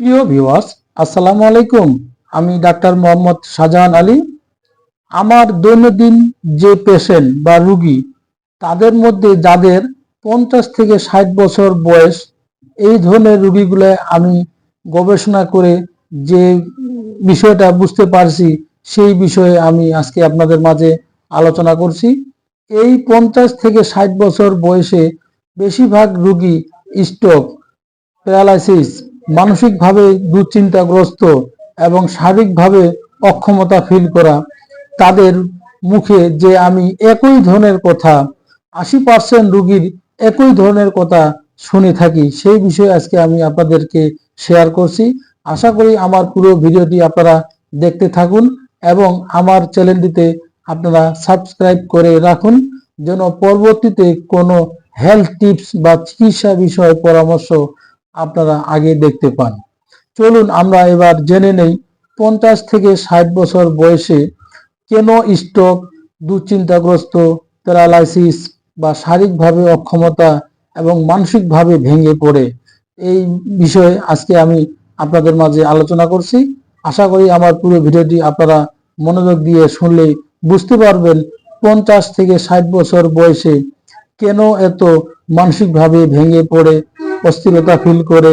প্রিয় ভিউয়ার্স আসসালামু আলাইকুম। আমি ডাক্তার মোহাম্মদ শাহজাহান আলী। আমার দৈনন্দিন যে পেশেন্ট বা রুগী, তাদের মধ্যে যাদের পঞ্চাশ থেকে ষাট বছর বয়স, এই ধরনের রুগীগুলো আমি গবেষণা করে যে বিষয়টা বুঝতে পারছি, সেই বিষয়ে আমি আজকে আপনাদের মাঝে আলোচনা করছি। এই পঞ্চাশ থেকে ষাট বছর বয়সে বেশিরভাগ রুগী স্ট্রোক, প্যারালাইসিস মানসিকভাবে দুশ্চিন্তাগ্রস্ত এবং শারীরিকভাবে অক্ষমতা ফিল করা, তাদের মুখে যে আমি একই ধরনের কথা, আশি পার্সেন্ট রুগীর একই ধরনের কথা শুনে থাকি, সেই বিষয়ে আজকে আমি আপনাদেরকে শেয়ার করছি। আশা করি আমার পুরো ভিডিওটি আপনারা দেখতে থাকুন এবং আমার চ্যানেলটিতে আপনারা সাবস্ক্রাইব করে রাখুন, যেন পরবর্তীতে কোনো হেলথ টিপস বা চিকিৎসা বিষয়ে পরামর্শ আপনারা আগে দেখতে পান। চলুন আমরা এবার জেনে নেই পঞ্চাশ থেকে ষাট বছর বয়সে কেন স্ট্রোক, দুশ্চিন্তাগ্রস্ত, প্যারালাইসিস বা শারীরিকভাবে অক্ষমতা এবং মানসিকভাবে ভেঙে পড়ে এই বিষয়ে আজকে আমি আপনাদের মাঝে আলোচনা করছি। আশা করি আমার পুরো ভিডিওটি আপনারা মনোযোগ দিয়ে শুনলে বুঝতে পারবেন পঞ্চাশ থেকে ষাট বছর বয়সে কেন এত মানসিকভাবে ভেঙে পড়ে অস্থিরতা ফিল করে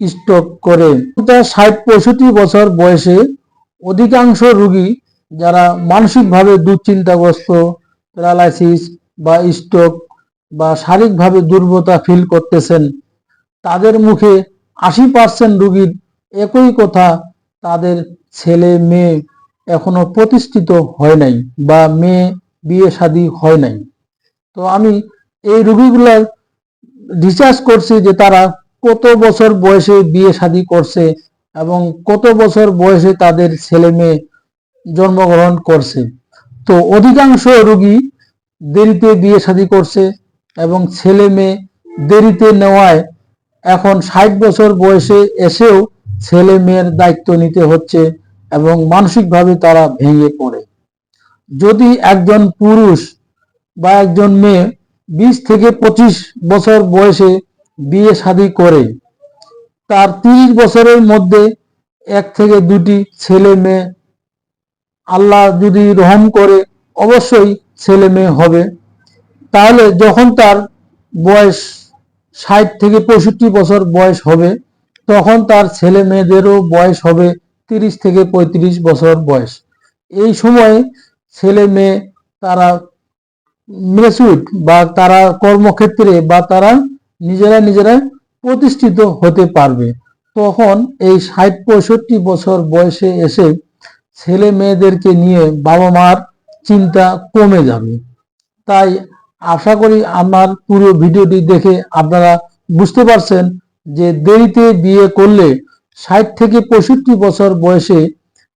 স্ট্রোক করে। ষাট পঁয়ষট্টি বছর বয়সে অধিকাংশ রুগী যারা মানসিকভাবে দুশ্চিন্তাগ্রস্ত প্যারালাইসিস বা স্ট্রোক বা শারীরিকভাবে দুর্বলতা ফিল করতেছেন, তাদের মুখে আশি পার্সেন্ট রুগীর একই কথা, তাদের ছেলে, মেয়ে এখনও প্রতিষ্ঠিত হয় নাই বা মেয়ে বিয়ে শাদী হয় নাই। তো আমি এই রুগীগুলার রিসার্চ করছি যে তারা কত বছর বয়সে বিয়ে শাদী করছে এবং কত বছর বয়সে তাদের ছেলে মেয়ে জন্মগ্রহণ করছে। তো অধিকাংশ রোগী দেরিতে বিয়ে শাদী করছে এবং ছেলে মেয়ে দেরিতে নেওয়ায় এখন ষাট বছর বয়সে এসেও ছেলে মেয়ের দায়িত্ব নিতে হচ্ছে এবং মানসিকভাবে তারা ভেঙে পড়ে। যদি একজন পুরুষ বা একজন মেয়ে বিশ থেকে পঁচিশ বছর বয়সে বিয়ে শাদী করে। তার তিরিশ বছরের মধ্যে এক থেকে দুটি ছেলে মেয়ে আল্লাহ যদি রহম করে, অবশ্যই ছেলে মেয়ে হবে। তাহলে যখন তার বয়স ষাট থেকে পঁয়ষট্টি বছর বয়স হবে, তখন তার ছেলে মেয়েদেরও বয়স হবে তিরিশ থেকে পঁয়ত্রিশ বছর বয়স। এই সময়ে ছেলে মেয়ে তারা মেসুইট বা তারা কর্মক্ষেত্রে বা তারা নিজেরা নিজেরা প্রতিষ্ঠিত হতে পারবে। তখন এই ষাট পঁয়ষট্টি বছর বয়সে এসে ছেলে মেয়েদেরকে নিয়ে বাবা মার চিন্তা কমে যাবে। তাই আশা করি আমার পুরো ভিডিওটি দেখে আপনারা বুঝতে পারছেন যে দেরিতে বিয়ে করলে ষাট থেকে পঁয়ষট্টি বছর বয়সে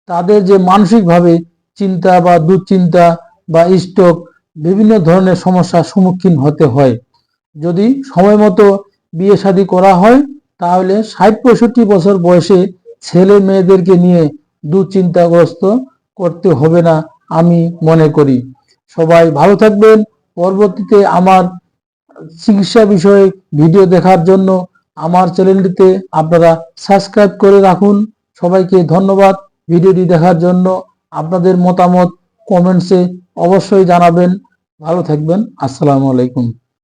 তাদের যে মানসিকভাবে চিন্তা বা দুশ্চিন্তা বা স্ট্রোক বিভিন্ন ধরনের সমস্যার সম্মুখীন হতে হয়। যদি সময় মতো বিয়ে শাদী করা হয়, তাহলে ষাট পঁয়ষট্টি বছর বয়সে ছেলে মেয়েদেরকে নিয়ে দুশ্চিন্তাগ্রস্ত করতে হবে না, আমি মনে করি। সবাই ভালো থাকবেন। পরবর্তীতে আমার চিকিৎসা বিষয়ে ভিডিও দেখার জন্য আমার চ্যানেলটিতে আপনারা সাবস্ক্রাইব করে রাখুন। সবাইকে ধন্যবাদ ভিডিওটি দেখার জন্য। আপনাদের মতামত কমেন্টসে অবশ্যই জানাবেন। ভালো থাকবেন। আসসালামু আলাইকুম।